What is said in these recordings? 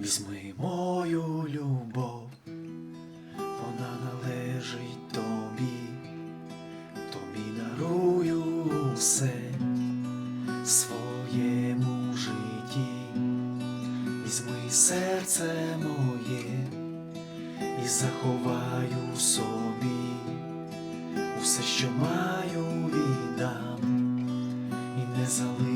Візьми мою любов, вона належить тобі, тобі дарую усе в своєму житті. Візьми серце моє і заховаю собі усе, що маю, віддам і не залишу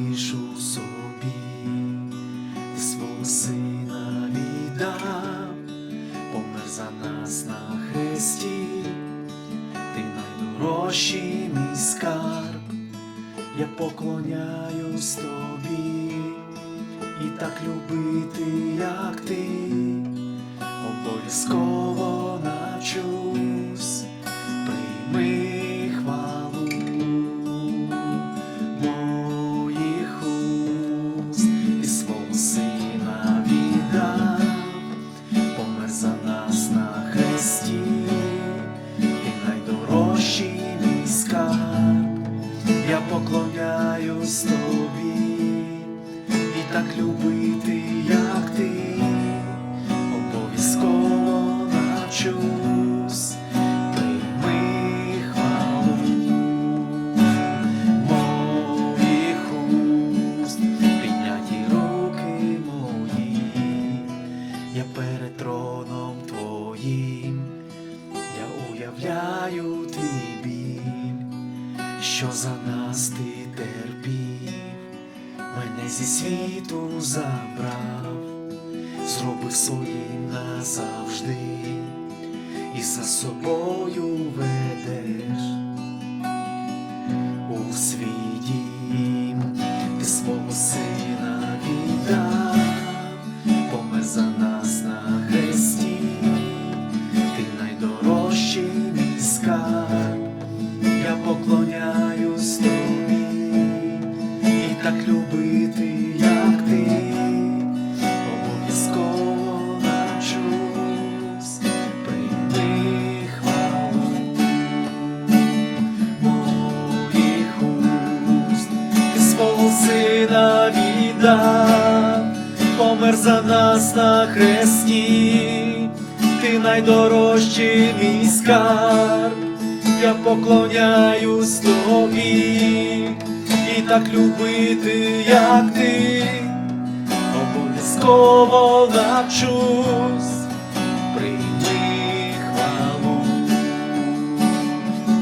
я поклоняюсь тобі, і так любити, як ти, обов'язково поклоняюсь тобі, і так любити, як ти, обов'язково навчусь, прийми хвалу моїх уст, підняті руки мої, я перед троном твоїм, я уявляю твій біль, що за нас ти мене зі світу забрав, зробив своїм назавжди, і за собою ведеш любити, як ти, обов'язково навчусь, прийми хвалу моїх уст, ти свого віддав, помер за нас на хресті, ти найдорожчий мій скарб, я поклоняюсь тобі, і так любити, як ти, обов'язково навчусь, прийми хвалу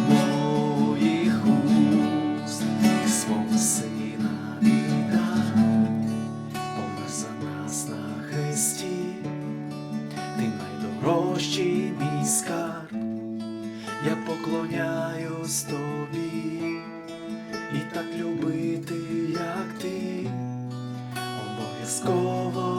моїх уст. Свого сина віддав, помер за нас на хресті, ти найдорожчий мій скарб, я поклоняюсь тобі, і так любити, як ти, обов'язково